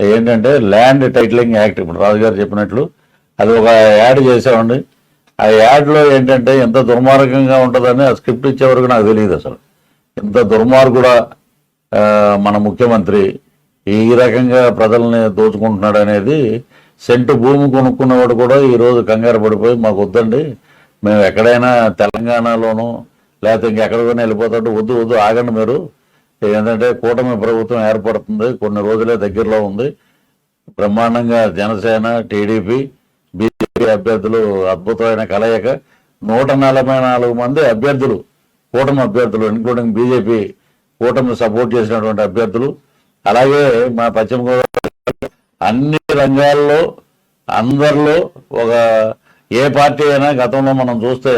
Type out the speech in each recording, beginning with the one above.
ఏంటంటే land titling act ఇప్పుడు రాజుగారు చెప్పినట్లు అది ఒక యాడ్ చేసామండి ఆ యాడ్లో ఏంటంటే ఎంత దుర్మార్గంగా ఉంటుందని ఆ స్క్రిప్ట్ ఇచ్చే వరకు నాకు తెలియదు అసలు. ఇంత దుర్మార్గుడ మన ముఖ్యమంత్రి ఈ రకంగా ప్రజల్ని దోచుకుంటున్నాడు అనేది సెంటు భూమి కొనుక్కున్నవాడు కూడా ఈరోజు కంగారు పడిపోయి మాకు వద్దండి మేము ఎక్కడైనా తెలంగాణలోనూ లేకపోతే ఇంకెక్కడికైనా వెళ్ళిపోతాడు వద్దు వద్దు ఆగండి మీరు. ఏంటంటే కూటమి ప్రభుత్వం ఏర్పడుతుంది కొన్ని రోజులే దగ్గరలో ఉంది. బ్రహ్మాండంగా జనసేన టీడీపీ బీజేపీ అభ్యర్థులు అద్భుతమైన కలయిక. నూట నలభై నాలుగు మంది అభ్యర్థులు కూటమి అభ్యర్థులు ఇంక్లూడింగ్ బీజేపీ కూటమి సపోర్ట్ చేసినటువంటి అభ్యర్థులు. అలాగే మా పశ్చిమ గోదావరి అన్ని రంగాల్లో అందరిలో ఒక ఏ పార్టీ అయినా గతంలో మనం చూస్తే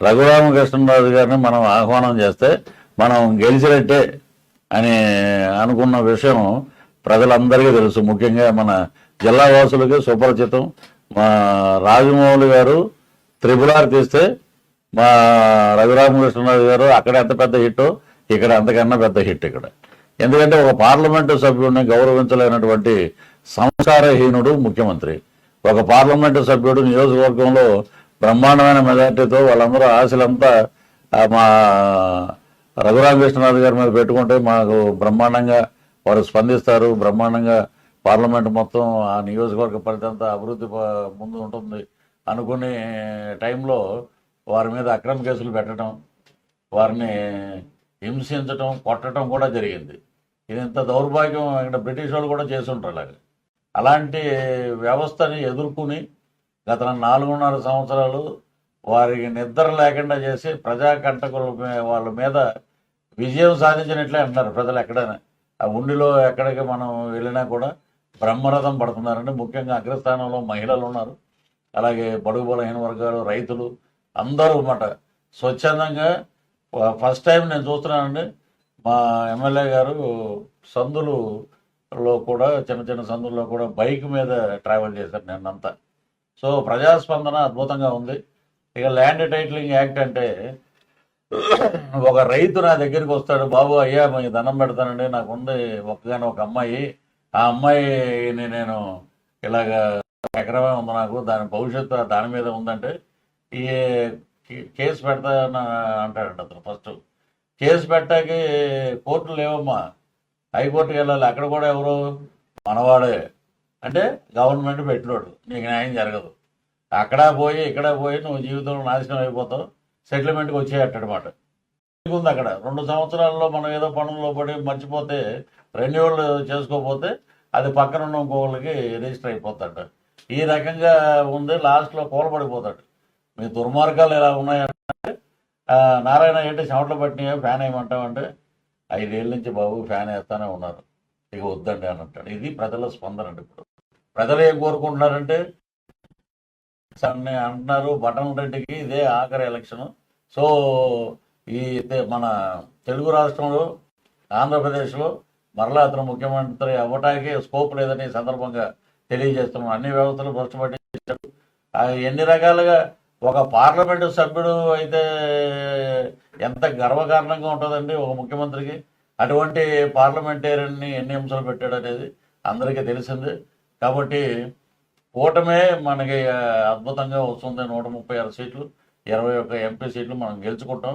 రఘురామకృష్ణరాజు గారిని మనం ఆహ్వానం చేస్తే మనం గెలిచినట్టే అని అనుకున్న విషయం ప్రజలందరికీ తెలుసు. ముఖ్యంగా మన జిల్లా వాసులకి సుపరిచితం మా రాజమౌళి గారు త్రిపుల్ తీస్తే మా రఘురామకృష్ణరాజు గారు అక్కడ ఎంత పెద్ద హిట్ ఇక్కడ అంతకన్నా పెద్ద హిట్ ఇక్కడ. ఎందుకంటే ఒక పార్లమెంటు సభ్యుడిని గౌరవించలేనటువంటి సంస్కారహీనుడు ముఖ్యమంత్రి. ఒక పార్లమెంటు సభ్యుడు నియోజకవర్గంలో బ్రహ్మాండమైన మెజార్టీతో వాళ్ళందరూ ఆశలంతా మా రఘురామకృష్ణరాజు గారి మీద పెట్టుకుంటే మాకు బ్రహ్మాండంగా వారు స్పందిస్తారు. బ్రహ్మాండంగా పార్లమెంట్ మొత్తం ఆ నియోజకవర్గ పరిధంతా అభివృద్ధి ప- ముందు ఉంటుంది అనుకునే టైంలో వారి మీద అక్రమ కేసులు పెట్టడం వారిని హింసించటం కొట్టడం కూడా జరిగింది. ఇది ఇంత దౌర్భాగ్యం ఇక్కడ బ్రిటిష్ వాళ్ళు కూడా చేసి ఉంటారు అలాగే. అలాంటి వ్యవస్థని ఎదుర్కొని గత నాలుగున్నర సంవత్సరాలు వారికి నిద్ర లేకుండా చేసి ప్రజా కంటకుల వాళ్ళ మీద విజయం సాధించినట్లే అంటున్నారు ప్రజలు ఎక్కడైనా. ఆ ఉండిలో ఎక్కడికి మనం వెళ్ళినా కూడా బ్రహ్మరథం పడుతున్నారండి. ముఖ్యంగా అగ్రస్థానంలో మహిళలు ఉన్నారు. అలాగే బడుగు బలహీన వర్గాలు రైతులు అందరూ అన్నమాట. స్వచ్ఛందంగా ఫస్ట్ టైం నేను చూస్తున్నానండి. మా ఎమ్మెల్యే గారు సందులులో కూడా చిన్న చిన్న సందుల్లో కూడా బైక్ మీద ట్రావెల్ చేశారు నిన్నంతా. సో ప్రజాస్పందన అద్భుతంగా ఉంది. ఇక ల్యాండ్ టైటిలింగ్ యాక్ట్ అంటే ఒక రైతు నా దగ్గరికి వస్తాడు బాబు అయ్యా మీకు దండం పెడతానండి నాకు ఉంది ఒక్కగానే ఒక అమ్మాయి. ఆ అమ్మాయిని నేను ఇలాగ ఎకరమే ఉంది నాకు దాని భవిష్యత్తు దాని మీద ఉందంటే ఈ కేసు పెడతా అంటాడంట అతను ఫస్ట్. కేసు పెట్టాకి కోర్టులు లేవమ్మా. హైకోర్టుకి వెళ్ళాలి అక్కడ కూడా ఎవరు మనవాడే. అంటే గవర్నమెంట్ పెట్టినోడు నీకు న్యాయం జరగదు. అక్కడ పోయి ఇక్కడ పోయి నువ్వు జీవితంలో నాశనం అయిపోతావు. సెటిల్మెంట్కి వచ్చేయట్టనమాట ఉంది అక్కడ. రెండు సంవత్సరాల్లో మనం ఏదో పనుల్లో పడి మర్చిపోతే రెన్యువల్ చేసుకోకపోతే అది పక్కన ఉన్న ఇంకొకళ్ళకి రిజిస్టర్ అయిపోతాడు ఈ రకంగా ఉంది. లాస్ట్లో కూలబడిపోతాడు మీ దుర్మార్గాలు ఎలా ఉన్నాయంటే నారాయణ ఏంటి? చెమటలు పట్టినాయో? ఫ్యాన్ వేయమంటామంటే ఐదేళ్ళ నుంచి బాబు ఫ్యాన్ వేస్తానే ఉన్నారు. ఇక వద్దండి అని అంటాడు. ఇది ప్రజల స్పందన అండి ఇప్పుడు. ప్రజలు ఏం కోరుకుంటున్నారంటే అని అంటున్నారు. బటన్ రెడ్డికి ఇదే ఆఖరి ఎలక్షన్. సో ఈ మన తెలుగు రాష్ట్రంలో ఆంధ్రప్రదేశ్లో మరలా అతను ముఖ్యమంత్రి అవ్వటానికి స్కోప్ లేదని సందర్భంగా తెలియజేస్తున్నాం. అన్ని వ్యవస్థలు భ్రష్టుపట్టించాడు ఎన్ని రకాలుగా ఒక పార్లమెంటు సభ్యుడు అయితే ఎంత గర్వకారణంగా ఉంటుందండి ఒక ముఖ్యమంత్రికి? అటువంటి పార్లమెంటేరియన్ని ఎన్ని అంశాలు పెట్టాడు అనేది అందరికీ తెలిసింది. కాబట్టి కూటమే మనకి అద్భుతంగా వస్తుంది. నూట ముప్పై ఆరు సీట్లు ఇరవై ఒక్క ఎంపీ సీట్లు మనం గెలుచుకుంటాం.